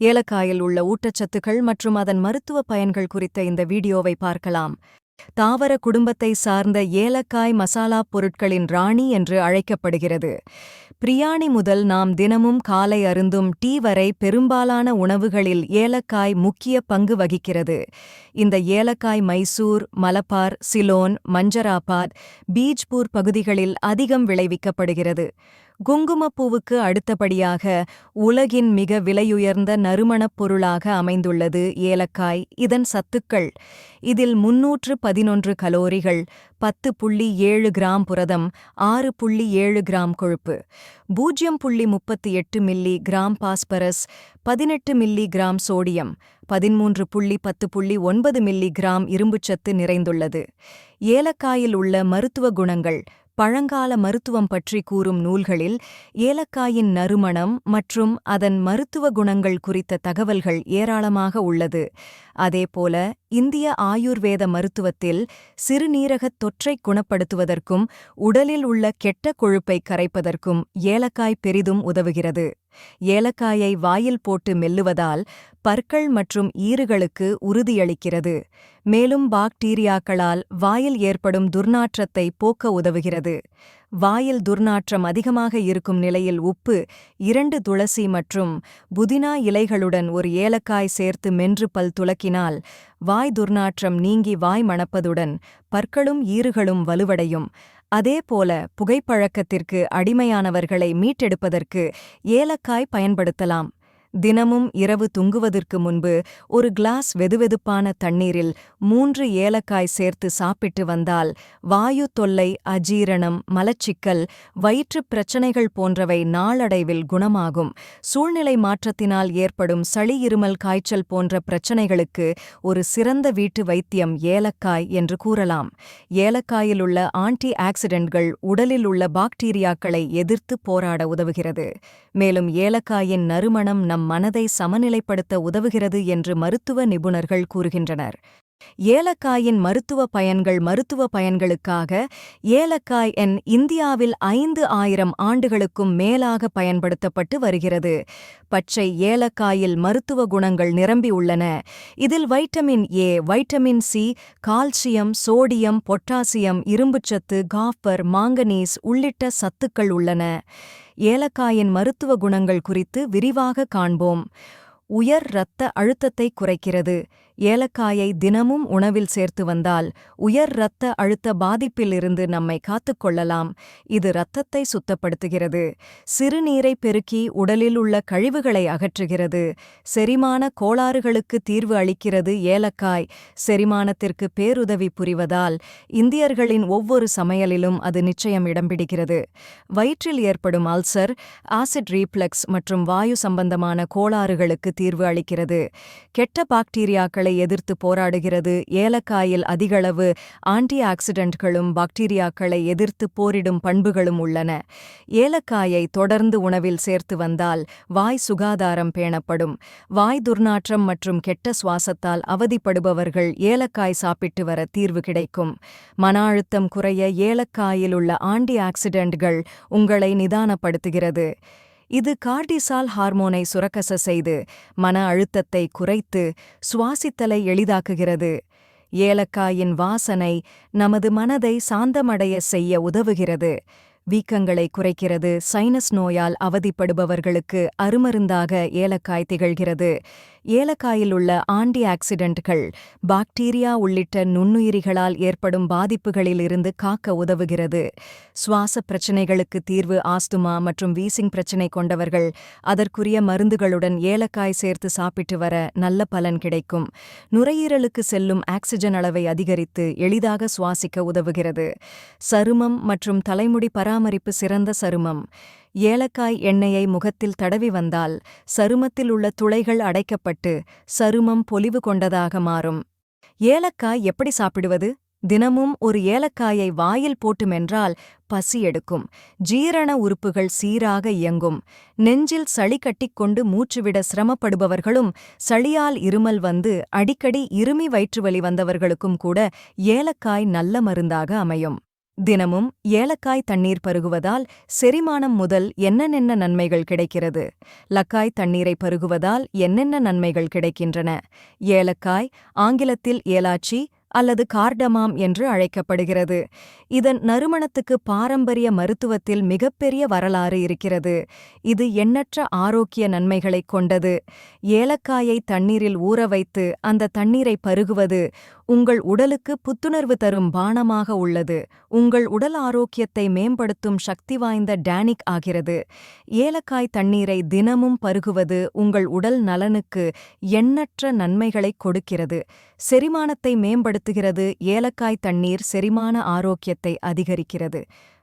ஏலக்காயில் உள்ள ஊட்டச்சத்துக்கள் மற்றும் அதன் மருத்துவ பயன்கள் குறித்த இந்த வீடியோவை பார்க்கலாம். தாவர குடும்பத்தை சார்ந்த ஏலக்காய் மசாலாப் பொருட்களின் ராணி என்று அழைக்கப்படுகிறது. பிரியாணி முதல் நாம் தினமும் காலை அருந்தும் டீ வரை பெரும்பாலான உணவுகளில் ஏலக்காய் முக்கிய பங்கு வகிக்கிறது. இந்த ஏலக்காய் மைசூர் மலபார் சிலோன் மஞ்சராபாத் பீஜ்பூர் பகுதிகளில் அதிகம் விளைவிக்கப்படுகிறது. குங்குமப்பூவுக்கு அடுத்தபடியாக உலகின் மிக விலையுயர்ந்த நறுமணப் பொருளாக அமைந்துள்ளது ஏலக்காய். இதன் சத்துக்கள் இதில் முன்னூற்று பதினொன்று கலோரிகள் பத்து புள்ளி ஏழு கிராம் புரதம் ஆறு புள்ளி ஏழு கிராம் கொழுப்பு பூஜ்ஜியம் புள்ளி முப்பத்தி எட்டு மில்லி கிராம் பாஸ்பரஸ் பதினெட்டு மில்லி கிராம் சோடியம் பதிமூன்று புள்ளி பத்து புள்ளி ஒன்பது மில்லி கிராம் இரும்புச்சத்து நிறைந்துள்ளது. ஏலக்காயில் உள்ள மருத்துவ குணங்கள் பழங்கால மருத்துவம் பற்றி கூறும் நூல்களில் ஏலக்காயின் நறுமணம் மற்றும் அதன் மருத்துவ குணங்கள் குறித்த தகவல்கள் ஏராளமாக உள்ளது. அதேபோல இந்திய ஆயுர்வேத மருத்துவத்தில் சிறுநீரகத் தொற்றைக் குணப்படுத்துவதற்கும் உடலில் உள்ள கெட்ட கொழுப்பை கரைப்பதற்கும் ஏலக்காய் பெரிதும் உதவுகிறது. ஏலக்காயை வாயில் போட்டு மெல்லுவதால் பற்கள் மற்றும் ஈறுகளுக்கு உறுதியளிக்கிறது. மேலும் பாக்டீரியாக்களால் வாயில் ஏற்படும் துர்நாற்றத்தை போக்க உதவுகிறது. வாயில் துர்நாற்றம் அதிகமாக இருக்கும் நிலையில் உப்பு இரண்டு துளசி மற்றும் புதினா இலைகளுடன் ஒரு ஏலக்காய் சேர்த்து மென்று பல் துலக்கினால் வாய் துர்நாற்றம் நீங்கி வாய் மணப்பதுடன் பற்களும் ஈறுகளும் வலுவடையும். அதேபோல புகைப்பழக்கத்திற்கு அடிமையானவர்களை மீட்டெடுப்பதற்கு ஏலக்காய் பயன்படுத்தலாம். தினமும் இரவு துங்குவதற்கு முன்பு ஒரு கிளாஸ் வெதுவெதுப்பான தண்ணீரில் மூன்று ஏலக்காய் சேர்த்து சாப்பிட்டு வந்தால் வாயு தொல்லை அஜீரணம் மலச்சிக்கல் வயிற்றுப் பிரச்சனைகள் போன்றவை நாளடைவில் குணமாகும். சூழ்நிலை மாற்றத்தினால் ஏற்படும் சளி இருமல் காய்ச்சல் போன்ற பிரச்சனைகளுக்கு ஒரு சிறந்த வீட்டு வைத்தியம் ஏலக்காய் என்று கூறலாம். ஏலக்காயில் உள்ள ஆன்டி ஆக்சிடென்ட்கள் உடலில் உள்ள பாக்டீரியாக்களை எதிர்த்து போராட உதவுகிறது. மேலும் ஏலக்காயின் நறுமணம் நம் மனதை சமநிலைப்படுத்த உதவுகிறது என்று மருத்துவ நிபுணர்கள் கூறுகின்றனர். ஏலக்காயின் மருத்துவ பயன்கள் மருத்துவ பயன்களுக்காக ஏலக்காய் என் இந்தியாவில் ஐந்து ஆயிரம் ஆண்டுகளுக்கும் மேலாக பயன்படுத்தப்பட்டு வருகிறது. பச்சை ஏலக்காயில் மருத்துவ குணங்கள் நிரம்பியுள்ளன இதில் vitamin A vitamin C calcium sodium potassium இரும்புச்சத்து காப்பர் மாங்கனீஸ் உள்ளிட்ட சத்துக்கள் உள்ளன. ஏலக்காயின் மருத்துவ குணங்கள் குறித்து விரிவாக காண்போம். உயர் இரத்த அழுத்தத்தை குறைக்கிறது. ஏலக்காயை தினமும் உணவில் சேர்த்து வந்தால் உயர் இரத்த அழுத்த பாதிப்பிலிருந்து நம்மை காத்துக்கொள்ளலாம் இது இரத்தத்தை சுத்தப்படுத்துகிறது. சிறுநீரை பெருக்கி உடலில் உள்ள கழிவுகளை அகற்றுகிறது. செரிமான கோளாறுகளுக்கு தீர்வு அளிக்கிறது ஏலக்காய். செரிமானத்திற்கு பேருதவி புரிவதால் இந்தியர்களின் ஒவ்வொரு சமையலிலும் அது நிச்சயம் இடம்பிடிக்கிறது வயிற்றில் ஏற்படும் அல்சர் ஆசிட் ரீப்ளக்ஸ் மற்றும் வாயு சம்பந்தமான கோளாறுகளுக்கு தீர்வு அளிக்கிறது. கெட்ட பாக்டீரியாக்கள் எதிர்த்து போராடுகிறது. ஏலக்காயில் அதிகளவு ஆன்டி ஆக்சிடென்ட்களும் பாக்டீரியாக்களை எதிர்த்து போரிடும் பண்புகளும் உள்ளன. ஏலக்காயை தொடர்ந்து உணவில் சேர்த்து வந்தால் வாய் சுகாதாரம் பேணப்படும். வாய் துர்நாற்றம் மற்றும் கெட்ட சுவாசத்தால் அவதிப்படுபவர்கள் ஏலக்காய் சாப்பிட்டு வர தீர்வு கிடைக்கும். மன அழுத்தம் குறைய ஏலக்காயில் உள்ள ஆன்டி ஆக்சிடென்ட்கள் உங்களை நிதானப்படுத்துகிறது. இது கார்டிசால் ஹார்மோனை சுரக்கச செய்து மன அழுத்தத்தை குறைத்து சுவாசித்தலை எளிதாக்குகிறது. ஏலக்காயின் வாசனை நமது மனதை சாந்தமடைய செய்ய உதவுகிறது. வீக்கங்களை குறைக்கிறது சைனஸ் நோயால் அவதிப்படுபவர்களுக்கு அருமருந்தாக ஏலக்காய் திகழ்கிறது. ஏலக்காயில் உள்ள ஆன்டி ஆக்சிடென்ட்கள் பாக்டீரியா உள்ளிட்ட நுண்ணுயிரிகளால் ஏற்படும் பாதிப்புகளில் இருந்து காக்க உதவுகிறது. சுவாச பிரச்சினைகளுக்கு தீர்வு ஆஸ்துமா மற்றும் வீசிங் பிரச்சினை கொண்டவர்கள் அதற்குரிய மருந்துகளுடன் ஏலக்காய் சேர்த்து சாப்பிட்டு வர நல்ல பலன் கிடைக்கும். நுரையீரலுக்கு செல்லும் ஆக்சிஜன் அளவை அதிகரித்து எளிதாக சுவாசிக்க உதவுகிறது. சருமம் மற்றும் தலைமுடி பராமரிப்பு சிறந்த சருமம். ஏலக்காய் எண்ணெயை முகத்தில் தடவி வந்தால் சருமத்தில் உள்ள துளைகள் அடைக்கப்பட்டு சருமம் பொலிவு கொண்டதாக மாறும். ஏலக்காய் எப்படி சாப்பிடுவது? தினமும் ஒரு ஏலக்காயை வாயில் போட்டு மென்றால் பசி எடுக்கும். ஜீரண உறுப்புகள் சீராக இயங்கும். நெஞ்சில் சளி கட்டிக்கொண்டு மூச்சுவிட சிரமப்படுபவர்களும் சளியால் இருமல் வந்து அடிக்கடி இருமி வயிற்றுவலி வந்தவர்களுக்கும் கூட ஏலக்காய் நல்ல மருந்தாக அமையும். தினமும் ஏலக்காய் தண்ணீர் பருகுவதால் செரிமானம் முதல் என்னென்ன நன்மைகள் கிடைக்கிறது? லக்காய் தண்ணீரை பருகுவதால் என்னென்ன நன்மைகள் கிடைக்கின்றன? ஏலக்காய் ஆங்கிலத்தில் ஏலாச்சி அல்லது கார்டமாம் என்று அழைக்கப்படுகிறது. இதன் நறுமணத்துக்கு பாரம்பரிய மருத்துவத்தில் மிகப்பெரிய வரலாறு இருக்கிறது. இது எண்ணற்ற ஆரோக்கிய நன்மைகளைக் கொண்டது. ஏலக்காயை தண்ணீரில் ஊற வைத்து அந்த தண்ணீரை பருகுவது உங்கள் உடலுக்கு புத்துணர்வு தரும் பானமாக உள்ளது. உங்கள் உடல் ஆரோக்கியத்தை மேம்படுத்தும் சக்தி வாய்ந்த டேனிக் ஆகிறது. ஏலக்காய் தண்ணீரை தினமும் பருகுவது உங்கள் உடல் நலனுக்கு எண்ணற்ற நன்மைகளைக் கொடுக்கிறது. செரிமானத்தை மேம்படுத்துகிறது. ஏலக்காய் தண்ணீர் செரிமான ஆரோக்கியத்தை அதிகரிக்கிறது.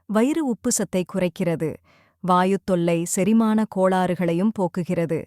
வயிறு உப்புசத்தை குறைக்கிறது. வாயுத்தொல்லை செரிமான கோளாறுகளையும் போக்குகிறது.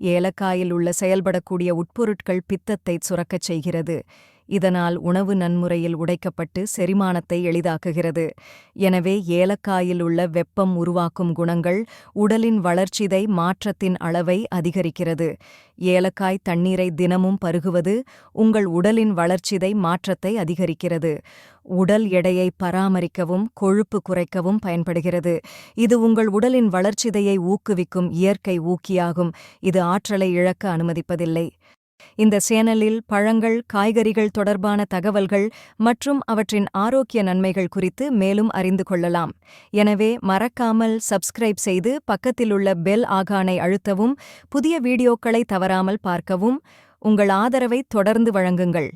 ஏலக்காயில் உள்ள செயல்படக்கூடிய உட்பொருட்கள் பித்தத்தை சுரக்கச் செய்கிறது. இதனால் உணவு நன்முறையில் உடைக்கப்பட்டு செரிமானத்தை எளிதாக்குகிறது. எனவே ஏலக்காயில் உள்ள வெப்பம் உருவாக்கும் குணங்கள் உடலின் வளர்ச்சிதை மாற்றத்தின் அளவை அதிகரிக்கிறது. ஏலக்காய் தண்ணீரை தினமும் பருகுவது உங்கள் உடலின் வளர்ச்சிதை மாற்றத்தை அதிகரிக்கிறது. உடல் எடையை பராமரிக்கவும் கொழுப்பு குறைக்கவும் பயன்படுகிறது. இது உங்கள் உடலின் வளர்ச்சிதையை ஊக்குவிக்கும் இயற்கை ஊக்கியாகும். இது ஆற்றலை இழக்க அனுமதிப்பதில்லை. இந்த சேனலில் பழங்கள் காய்கறிகள் தொடர்பான தகவல்கள் மற்றும் அவற்றின் ஆரோக்கிய நன்மைகள் குறித்து மேலும் அறிந்து கொள்ளலாம். எனவே மறக்காமல் சப்ஸ்கிரைப் செய்து பக்கத்திலுள்ள பெல் ஆகானை அழுத்தவும் புதிய வீடியோக்களை தவறாமல் பார்க்கவும் உங்கள் ஆதரவை தொடர்ந்து வழங்குங்கள்.